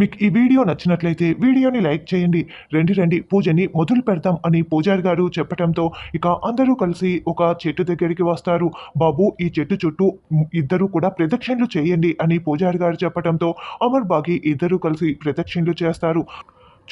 మీకు ఈ వీడియో నచ్చినట్లయితే వీడియోని లైక్ చేయండి. రండి రండి. పూజని మొదలు పెడతాం అని పూజారి గారు చెప్పడంతో ఇక అందరూ కలిసి ఒక చెట్టు దగ్గరికి వస్తారు. బాబు ఈ చెట్టు చుట్టూ ఇద్దరు కూడా ప్రదక్షిణలు చేయండి అని పూజారి గారు చెప్పడంతో అమర్ బాగి ఇద్దరు కలిసి ప్రదక్షిణలు చేస్తారు.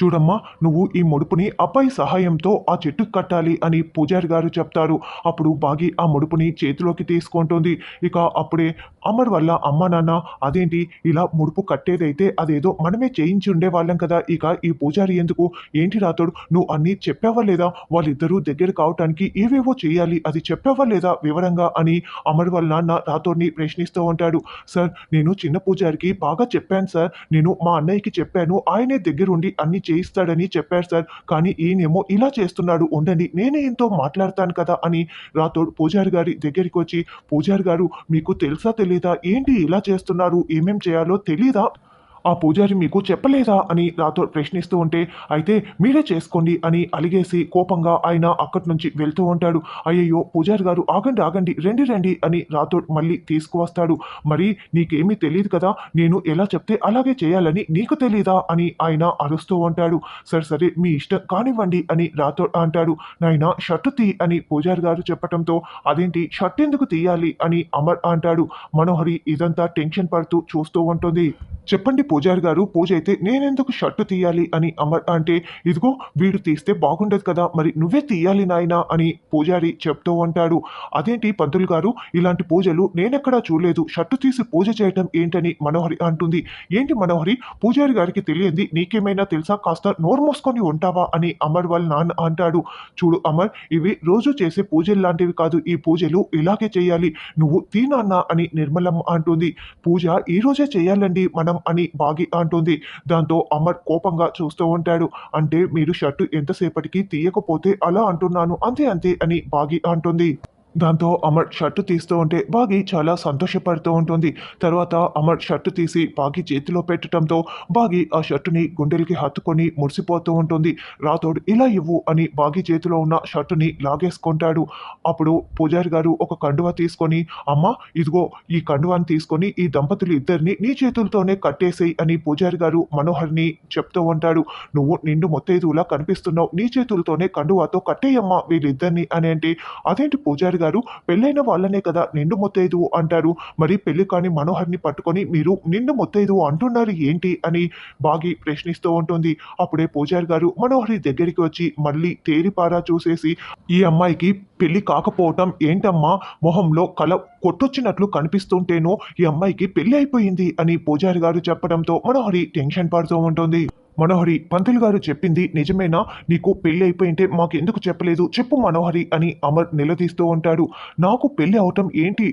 చూడమ్మా నువ్వు ఈ ముడుపుని అబ్బాయి సహాయంతో ఆ చెట్టుకు కట్టాలి అని పూజారి గారు చెప్తారు. అప్పుడు బాగి ఆ ముడుపుని చేతిలోకి తీసుకుంటుంది. ఇక అప్పుడే అమర్ వల్ల అమ్మ నాన్న అదేంటి? ఇలా ముడుపు కట్టేదైతే అదేదో మనమే చేయించి ఉండేవాళ్ళం కదా. ఇక ఈ పూజారి ఎందుకు? ఏంటి రాతోడు నువ్వు అన్నీ చెప్పావా లేదా? వాళ్ళిద్దరూ దగ్గర కావటానికి ఏవేవో చేయాలి. అది చెప్పావా లేదా వివరంగా? అని అమర్ వాళ్ళ నాన్న రాతోడిని ప్రశ్నిస్తూ ఉంటాడు. సార్ నేను చిన్న పూజారికి బాగా చెప్పాను సార్. నేను మా అన్నయ్యకి చెప్పాను. ఆయనే దగ్గరుండి అన్ని చేయిస్తాడని చెప్పారు సార్. కానీ ఈయనేమో ఇలా చేస్తున్నాడు ఉండండి నేనే ఎంతో మాట్లాడతాను కదా అని రాతోడు పూజారి గారి దగ్గరికి వచ్చి పూజారి గారు మీకు తెలుసా తెలీదా? ఏంటి ఇలా చేస్తున్నారు? ఏమేం చేయాలో తెలీదా? ఆ పూజారి మీకు చెప్పలేదా అని నాతో ప్రశ్నిస్తూ ఉంటే అయితే మీరే చేసుకోండి అని అలిగేసి కోపంగా ఆయన అక్కడి నుంచి వెళ్తూ ఉంటాడు. అయ్యయ్యో పూజారి గారు ఆగండి ఆగండి రండి రండి అని రాతో మళ్ళీ తీసుకువస్తాడు. మరి నీకేమీ తెలియదు కదా నేను ఎలా చెప్తే అలాగే చేయాలని నీకు తెలీదా అని ఆయన అరుస్తూ ఉంటాడు. సరే సరే మీ ఇష్టం కానివ్వండి అని రాతో అంటాడు. నాయన షర్టు తీ అని పూజారి గారు చెప్పడంతో అదేంటి షర్ట్ ఎందుకు తీయాలి అని అమర్ అంటాడు. మనోహరి ఇదంతా టెన్షన్ పడుతూ చూస్తూ ఉంటుంది. చెప్పండి పూజారి గారు పూజ అయితే నేనెందుకు షర్టు తీయాలి? అని అమర్ అంటే ఇదిగో వీడు తీస్తే బాగుండదు కదా మరి నువ్వే తీయాలి నాయనా? అని పూజారి చెప్తూ ఉంటాడు. అదేంటి పంతులు గారు ఇలాంటి పూజలు నేనెక్కడా చూడలేదు. షర్టు తీసి పూజ చేయటం ఏంటని మనోహరి అంటుంది. ఏంటి మనోహరి? పూజారి గారికి తెలియంది నీకేమైనా తెలుసా? కాస్త నోరు మూసుకొని ఉంటావా? అని అమర్ వాళ్ళ నాన్న అంటాడు. చూడు అమర్ ఇవి రోజు చేసే పూజలు లాంటివి కాదు. ఈ పూజలు ఇలాగే చేయాలి. నువ్వు తీ నాన్న అని నిర్మలమ్మ అంటుంది. పూజ ఈ రోజే చేయాలండి మనం అని బాగి అంటుంది. దాంతో అమర్ కోపంగా చూస్తూ ఉంటాడు. అంటే మీరు షర్టు ఎంతసేపటికి తీయకపోతే అలా అంటున్నాను. అంతే అంతే అని బాగి అంటుంది. దాంతో అమర్ షర్టు తీస్తూ ఉంటే బాగి చాలా సంతోషపడుతూ ఉంటుంది. తర్వాత అమర్ షర్టు తీసి బాగి చేతిలో పెట్టడంతో బాగి ఆ షర్టుని గుండెలకి హత్తుకొని మురిసిపోతూ ఉంటుంది. రాతోడు ఇలా ఇవ్వు అని బాగి చేతిలో ఉన్న షర్టుని లాగేసుకుంటాడు. అప్పుడు పూజారి గారు ఒక కండువ తీసుకొని అమ్మ ఇదిగో ఈ కండువాని తీసుకొని ఈ దంపతులు ఇద్దరిని నీ చేతులతోనే కట్టేసేయి అని పూజారి గారు మనోహర్ని చెప్తూ ఉంటాడు. నువ్వు నిండు మొత్తైదులా కనిపిస్తున్నావు. నీ చేతులతోనే కండువాతో కట్టేయమ్మా వీళ్ళిద్దరిని అని అంటే అదేంటి పూజారి గారు పెళ్ళైన వాళ్ళనే కదా నిండు మొత్తైదు అంటారు. మరి పెళ్ళి కాని మనోహర్ని పట్టుకొని మీరు నిండు మొత్తైదు అంటున్నారు ఏంటి అని బాగి ప్రశ్నిస్తూ ఉంటుంది. అప్పుడే పూజారి గారు మనోహరి దగ్గరికి వచ్చి మళ్ళీ తేరిపారా చూసేసి ఈ అమ్మాయికి పెళ్ళి కాకపోవటం ఏంటమ్మా? మొహంలో కల కొట్టొచ్చినట్లు కనిపిస్తుంటేనో ఈ అమ్మాయికి పెళ్ళి అయిపోయింది అని పూజారి గారు చెప్పడంతో మనోహరి టెన్షన్ పడుతూ ఉంటుంది. మనోహరి పంతులు గారు చెప్పింది నిజమేనా? నీకు పెళ్ళి అయిపోయింటే మాకెందుకు చెప్పలేదు? చెప్పు మనోహరి అని అమర్ నిలదీస్తూ ఉంటాడు. నాకు పెళ్ళి అవటం ఏంటి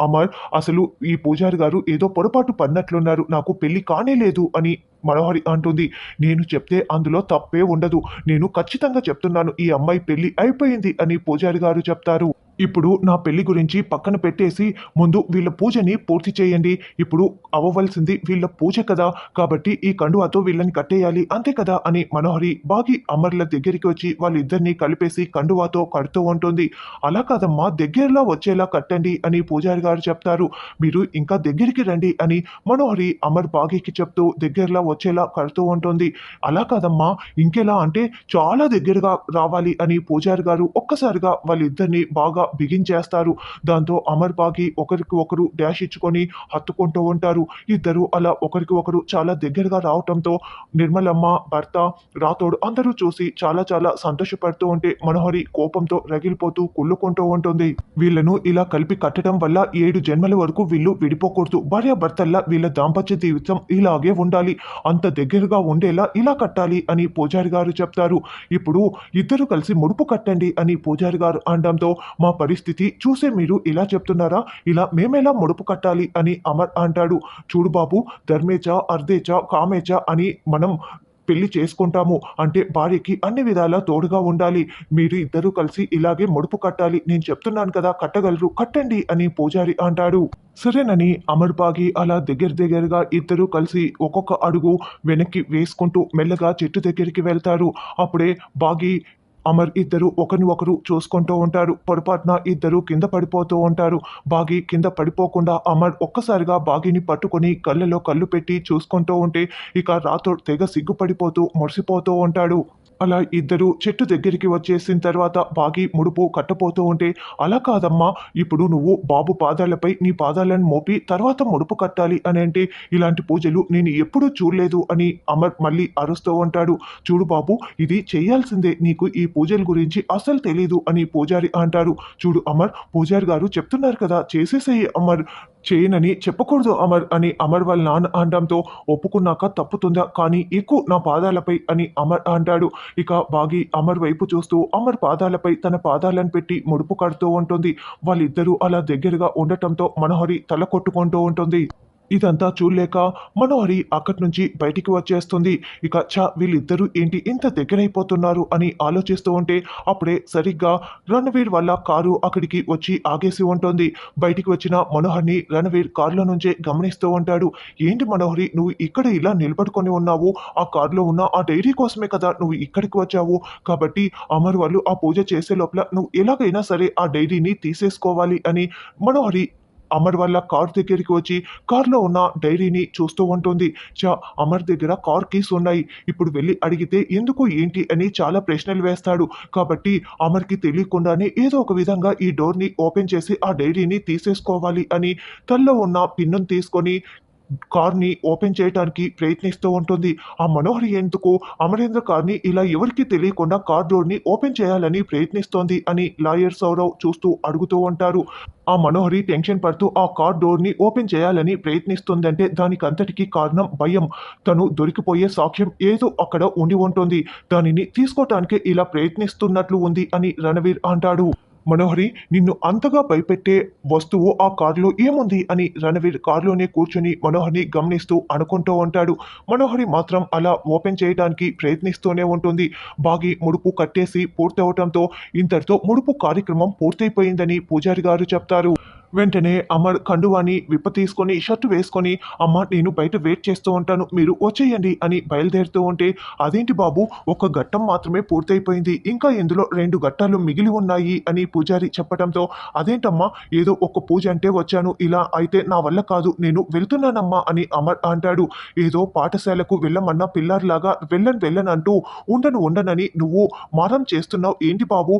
అమర్? అసలు ఈ పూజారి గారు ఏదో పొరపాటు పడినట్లున్నారు. నాకు పెళ్ళి కానే లేదు అని మనోహరి అంటుంది. నేను చెప్తే అందులో తప్పే ఉండదు. నేను ఖచ్చితంగా చెప్తున్నాను ఈ అమ్మాయి పెళ్ళి అయిపోయింది అని పూజారి గారు చెప్తారు. ఇప్పుడు నా పెళ్ళి గురించి పక్కన పెట్టేసి ముందు వీళ్ళ పూజని పూర్తి చేయండి. ఇప్పుడు అవ్వవలసింది వీళ్ళ పూజ కదా. కాబట్టి ఈ కండువాతో వీళ్ళని కట్టేయాలి. అంతే కదా అని మనోహరి బాగి అమర్ల దగ్గరికి వచ్చి వాళ్ళిద్దరినీ కలిపేసి కండువాతో కడుతూ ఉంటుంది. అలా కాదమ్మా దగ్గరలో వచ్చేలా కట్టండి అని పూజారి గారు చెప్తారు. మీరు ఇంకా దగ్గరికి రండి అని మనోహరి అమర్ బాగికి చెప్తూ దగ్గరలో వచ్చేలా కడుతూ ఉంటుంది. అలా కాదమ్మా ఇంకెలా అంటే చాలా దగ్గరగా రావాలి అని పూజారి గారు ఒక్కసారిగా వాళ్ళిద్దరిని బాగా బిగించేస్తారు. దాంతో అమర్ బాగి ఒకరికి ఒకరు డాష్ ఇచ్చుకొని హత్తుకుంటూ ఉంటారు. ఇద్దరు అలా ఒకరికి ఒకరు చాలా దగ్గరగా రావటంతో నిర్మలమ్మ భర్త రాతోడు అందరూ చూసి చాలా చాలా సంతోషపడుతూ ఉంటే మనోహరి కోపంతో రగిలిపోతూ కుళ్ళుకుంటూ ఉంటుంది. వీళ్ళను ఇలా కలిపి కట్టడం వల్ల ఏడు జన్మల వరకు వీళ్ళు విడిపోకూడదు. భార్య భర్తల్లా వీళ్ళ దాంపత్య జీవితం ఇలాగే ఉండాలి. అంత దగ్గరగా ఉండేలా ఇలా కట్టాలి అని పూజారి గారు చెప్తారు. ఇప్పుడు ఇద్దరు కలిసి ముడుపు కట్టండి అని పూజారి గారు అనడంతో మా పరిస్థితి చూసే మీరు ఇలా చెప్తున్నారా? ఇలా మేమెలా ముడుపు కట్టాలి అని అమర్ అంటాడు. చూడు బాబు ధర్మేచ అర్ధేచ కామేచ అని మనం పెళ్ళి చేసుకుంటాము. అంటే భార్యకి అన్ని విధాలా తోడుగా ఉండాలి. మీరు ఇద్దరూ కలిసి ఇలాగే ముడుపు కట్టాలి. నేను చెప్తున్నాను కదా కట్టగలరు? కట్టండి అని పూజారి అంటాడు. సరేనని అమర్ బాగి అలా దగ్గర దగ్గరగా ఇద్దరూ కలిసి ఒక్కొక్క అడుగు వెనక్కి వేసుకుంటూ మెల్లగా చెట్టు దగ్గరికి వెళ్తారు. అప్పుడే బాగి అమర్ ఇద్దరు ఒకరిని ఒకరు చూసుకుంటూ ఉంటారు. పొరపాటున ఇద్దరు కింద పడిపోతూ ఉంటారు. బాగి కింద పడిపోకుండా అమర్ ఒక్కసారిగా బాగిని పట్టుకొని కళ్ళలో కళ్ళు పెట్టి చూసుకుంటూ ఉంటే ఇక రాతో తెగ సిగ్గుపడిపోతూ మురిసిపోతూ ఉంటాడు. అలా ఇద్దరు చెట్టు దగ్గరికి వచ్చేసిన తర్వాత బాగి ముడుపు కట్టపోతూ ఉంటే అలా కాదమ్మా ఇప్పుడు నువ్వు బాబు పాదాలపై నీ పాదాలను మోపి తర్వాత ముడుపు కట్టాలి అని అంటే ఇలాంటి పూజలు నేను ఎప్పుడూ చూడలేదు అని అమర్ మళ్ళీ అరుస్తూ ఉంటాడు. చూడు బాబు ఇది చేయాల్సిందే నీకు ఈ పూజల గురించి అసలు తెలీదు అని పూజారి అంటారు. చూడు అమర్ పూజారి గారు చెప్తున్నారు కదా చేసేసేయి అమర్ చేయనని చెప్పకూడదు అమర్ అని అమర్ వాళ్ళ నాన్న అనడంతో ఒప్పుకున్నాక తప్పుతుందా? కానీ ఎక్కువ నా పాదాలపై అని అమర్ అంటాడు. ఇక బాగి అమర్ వైపు చూస్తూ అమర్ పాదాలపై తన పాదాలను పెట్టి ముడుపు కడుతూ ఉంటుంది. వాళ్ళిద్దరూ అలా దగ్గరగా ఉండటంతో మనోహరి తల కొట్టుకుంటూ ఉంటుంది. ఇదంతా చూడలేక మనోహరి అక్కడి నుంచి బయటికి వచ్చేస్తుంది. ఇక చా వీళ్ళిద్దరూ ఏంటి ఇంత దగ్గరైపోతున్నారు అని ఆలోచిస్తూ ఉంటే అప్పుడే సరిగ్గా రణవీర్ వల్ల కారు అక్కడికి వచ్చి ఆగేసి ఉంటుంది. బయటికి వచ్చిన మనోహర్ని రణవీర్ కారులో నుంచే గమనిస్తూ ఉంటాడు. ఏంటి మనోహరి నువ్వు ఇక్కడ ఇలా నిలబడుకొని ఉన్నావు? ఆ కారులో ఉన్న ఆ డైరీ కోసమే కదా నువ్వు ఇక్కడికి వచ్చావు? కాబట్టి అమర్ వాళ్ళు ఆ పూజ చేసే లోపల నువ్వు ఎలాగైనా సరే ఆ డైరీని తీసేసుకోవాలి అని మనోహరి అమర్ వాళ్ళ కార్ దగ్గరికి వచ్చి కార్లో ఉన్న డైరీని చూస్తూ ఉంటుంది. చా అమర్ దగ్గర కార్ కీస్ ఉన్నాయి. ఇప్పుడు వెళ్ళి అడిగితే ఎందుకు ఏంటి అని చాలా ప్రశ్నలు వేస్తాడు. కాబట్టి అమర్కి తెలియకుండానే ఏదో ఒక విధంగా ఈ డోర్ని ఓపెన్ చేసి ఆ డైరీని తీసేసుకోవాలి అని తల్లో ఉన్న పిన్నును తీసుకొని కార్ని ఓపెన్ చేయడానికి ప్రయత్నిస్తూ ఉంటుంది. ఆ మనోహరి ఎందుకు? అమరేంద్ర కార్ని ఇలా ఎవరికి తెలియకుండా కార్ డోర్ని ఓపెన్ చేయాలని ప్రయత్నిస్తోంది అని లాయర్ సౌరవ్ చూస్తూ అడుగుతూ ఉంటారు. ఆ మనోహరి టెన్షన్ పడుతూ ఆ కార్ డోర్ని ఓపెన్ చేయాలని ప్రయత్నిస్తుందంటే దానికి అంతటికీ కారణం భయం. తను దొరికిపోయే సాక్ష్యం ఏదో అక్కడ ఉండి ఉంటుంది. దానిని తీసుకోవటానికే ఇలా ప్రయత్నిస్తున్నట్లు ఉంది అని రణవీర్ అంటాడు. మనోహరి నిన్ను అంతగా భయపెట్టే వస్తువు ఆ కారులో ఏముంది అని రణవీర్ కారులోనే కూర్చుని మనోహరిని గమనిస్తూ అనుకుంటూ ఉంటాడు. మనోహరి మాత్రం అలా ఓపెన్ చేయడానికి ప్రయత్నిస్తూనే ఉంటుంది. బాగి ముడుపు కట్టేసి పూర్తవటంతో ఇంతటితో ముడుపు కార్యక్రమం పూర్తయిపోయిందని పూజారి గారు చెప్తారు. వెంటనే అమర్ కండువాని విప్ప తీసుకొని షర్టు వేసుకొని అమ్మ నేను బయట వెయిట్ చేస్తూ ఉంటాను మీరు వచ్చేయండి అని బయలుదేరుతూ ఉంటే అదేంటి బాబు ఒక ఘట్టం మాత్రమే పూర్తయిపోయింది ఇంకా ఇందులో రెండు ఘట్టాలు మిగిలి ఉన్నాయి అని పూజారి చెప్పడంతో అదేంటమ్మా ఏదో ఒక పూజ అంటే వచ్చాను ఇలా అయితే నా వల్ల కాదు నేను వెళ్తున్నానమ్మా అని అమర్ అంటాడు. ఏదో పాఠశాలకు వెళ్ళమన్న పిల్లర్లాగా వెళ్ళను వెళ్ళను అంటూ ఉండను ఉండనని నువ్వు మారం చేస్తున్నావు ఏంటి బాబు?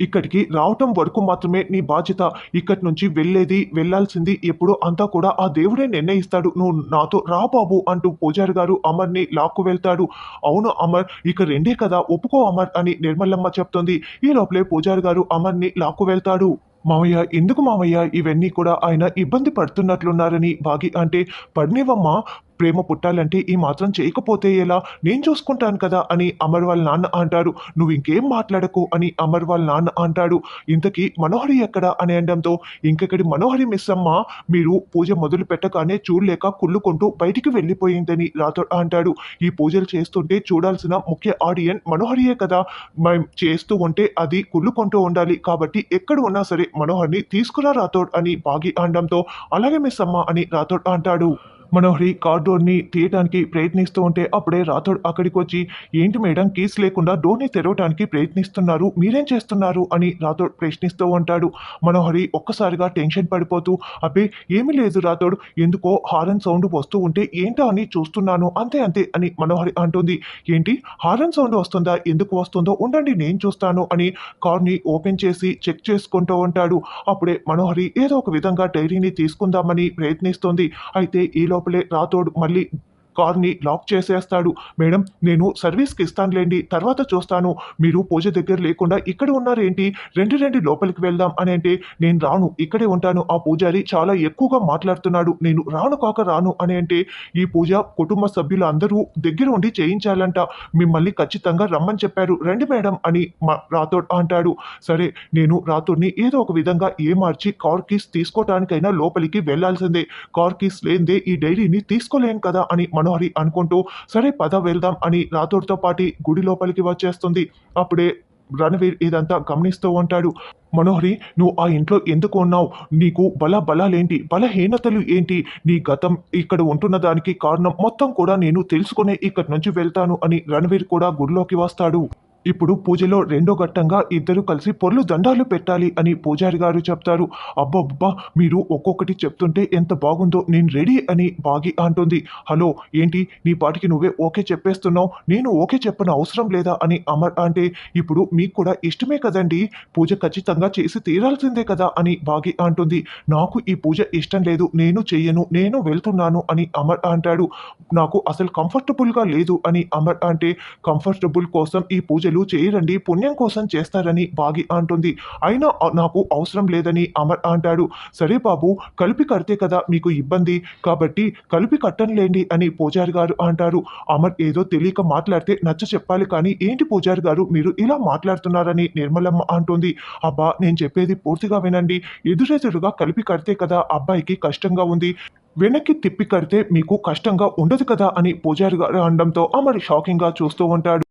ఇక్కడికి రావటం వరకు మాత్రమే నీ బాధ్యత ఇక్కడి నుంచి వెళ్ళేది వెళ్ళాల్సింది ఎప్పుడో అంతా కూడా ఆ దేవుడే నిర్ణయిస్తాడు. నువ్వు నాతో రా బాబు అంటూ పూజారి గారు అమర్ని లాక్కు వెళ్తాడు. అవును అమర్ ఇక రెండే కదా ఒప్పుకో అమర్ అని నిర్మలమ్మ చెప్తుంది. ఈ లోపలే పూజారి గారు అమర్ని లాక్కు వెళ్తాడు. మామయ్య ఎందుకు మామయ్య? ఇవన్నీ కూడా ఆయన ఇబ్బంది పడుతున్నట్లున్నారని బాగి అంటే పడినివమ్మా ప్రేమ పుట్టాలంటే ఈ మాత్రం చేయకపోతే ఎలా? నేను చూసుకుంటాను కదా అని అమర్ వాళ్ళ నాన్న అంటారు నువ్వు ఇంకేం మాట్లాడకు అని అమర్ వాళ్ళ నాన్న అంటాడు. ఇంతకీ మనోహరి ఎక్కడ అని అనడంతో ఇంకెక్కడి మనోహరి మిస్ అమ్మ? మీరు పూజ మొదలు పెట్టగానే చూడలేక కుళ్ళుకుంటూ బయటికి వెళ్ళిపోయిందని రాతో అంటాడు. ఈ పూజలు చేస్తుంటే చూడాల్సిన ముఖ్య ఆడియన్ మనోహరియే కదా. మేము చేస్తూ ఉంటే అది కుళ్ళుకుంటూ ఉండాలి. కాబట్టి ఎక్కడ ఉన్నా సరే మనోహర్ని తీసుకురా రాథోడ్ అని బాగి అనడంతో అలాగే మిస్ అమ్మ అని రాథోడ్ అంటాడు. మనోహరి కార్ డోర్ని తీయడానికి ప్రయత్నిస్తూ ఉంటే అప్పుడే రాథోడ్ అక్కడికి వచ్చి ఏంటి మేడం కీస్ లేకుండా డోర్ని తెరవడానికి ప్రయత్నిస్తున్నారు మీరేం చేస్తున్నారు? అని రాథోడ్ ప్రశ్నిస్తూ ఉంటాడు. మనోహరి ఒక్కసారిగా టెన్షన్ పడిపోతూ అబ్బే ఏమీ లేదు రాథోడ్ ఎందుకో హారన్ సౌండ్ వస్తూ ఉంటే ఏంటో అని చూస్తున్నాను అంతే అంతే అని మనోహరి అంటుంది. ఏంటి హారన్ సౌండ్ వస్తుందా ఎందుకు వస్తుందో ఉండండి నేను చూస్తాను అని కార్ని ఓపెన్ చేసి చెక్ చేసుకుంటూ ఉంటాడు. అప్పుడే మనోహరి ఏదో ఒక విధంగా డైరీని తీసుకుందామని ప్రయత్నిస్తుంది. అయితే ఈలో లోపలే రాథోడ్ మళ్ళీ కార్ని లాక్ చేసేస్తాడు. మేడం నేను సర్వీస్కి ఇస్తానులేండి తర్వాత చూస్తాను. మీరు పూజ దగ్గర లేకుండా ఇక్కడ ఉన్నారేంటి? రెండు రెండు లోపలికి వెళ్దాం అని అంటే నేను రాను ఇక్కడే ఉంటాను. ఆ పూజారి చాలా ఎక్కువగా మాట్లాడుతున్నాడు. నేను రాను కాక రాను అని అంటే ఈ పూజ కుటుంబ సభ్యులు అందరూ దగ్గర ఉండి చేయించాలంట. మిమ్మల్ని ఖచ్చితంగా రమ్మని చెప్పారు. రండి మేడం అని మా రాథోడ్ అంటాడు. సరే నేను రాథోడ్ని ఏదో ఒక విధంగా ఏ మార్చి కార్ కీస్ తీసుకోవటానికైనా లోపలికి వెళ్ళాల్సిందే. కార్ కీస్ లేనిదే ఈ డైరీని తీసుకోలేం కదా అని మనోహరి అనుకుంటూ సరే పద వెళ్దాం అని రాథోడ్తో పాటి గుడి లోపలికి వచ్చేస్తుంది. అప్పుడే రణవీర్ ఇదంతా గమనిస్తూ ఉంటాడు. మనోహరి నువ్వు ఆ ఇంట్లో ఎందుకు ఉన్నావు? నీకు బల బలాలేంటి? బలహీనతలు ఏంటి? నీ గతం ఇక్కడ ఉంటున్న దానికి కారణం మొత్తం కూడా నేను తెలుసుకునే ఇక్కడి నుంచి వెళ్తాను అని రణవీర్ కూడా గుడిలోకి వస్తాడు. ఇప్పుడు పూజలో రెండో ఘట్టంగా ఇద్దరు కలిసి పొర్లు దండాలు పెట్టాలి అని పూజారి గారు చెప్తారు. అబ్బబ్బా మీరు ఒక్కొక్కటి చెప్తుంటే ఎంత బాగుందో నేను రెడీ అని బాగి అంటుంది. హలో ఏంటి? నీ పాటికి నువ్వే ఓకే చెప్పేస్తున్నావు? నేను ఓకే చెప్పని అవసరం లేదా అని అమర్ అంటే ఇప్పుడు మీకు కూడా ఇష్టమే కదండి? పూజ ఖచ్చితంగా చేసి తీరాల్సిందే కదా అని బాగి అంటుంది. నాకు ఈ పూజ ఇష్టం లేదు నేను చెయ్యను నేను వెళ్తున్నాను అని అమర్ అంటాడు. నాకు అసలు కంఫర్టబుల్గా లేదు అని అమర్ అంటే కంఫర్టబుల్ కోసం ఈ పూజలు చేయరండి పుణ్యం కోసం చేస్తారని బాగి అంటుంది. అయినా నాకు అవసరం లేదని అమర్ అంటాడు. సరే బాబు కలిపి కడితే కదా మీకు ఇబ్బంది. కాబట్టి కలిపి కట్టనులేండి అని పూజారి గారు అంటారు. అమర్ ఏదో తెలియక మాట్లాడితే నచ్చ చెప్పాలి కానీ ఏంటి పూజారి గారు మీరు ఇలా మాట్లాడుతున్నారని నిర్మలమ్మ అంటుంది. అబ్బా నేను చెప్పేది పూర్తిగా వినండి. ఎదురెదురుగా కలిపి కడితే కదా అబ్బాయికి కష్టంగా ఉంది. వెనక్కి తిప్పి కడితే మీకు కష్టంగా ఉండదు కదా అని పూజారి గారు అనడంతో అమర్ షాకింగ్గా చూస్తూ ఉంటాడు.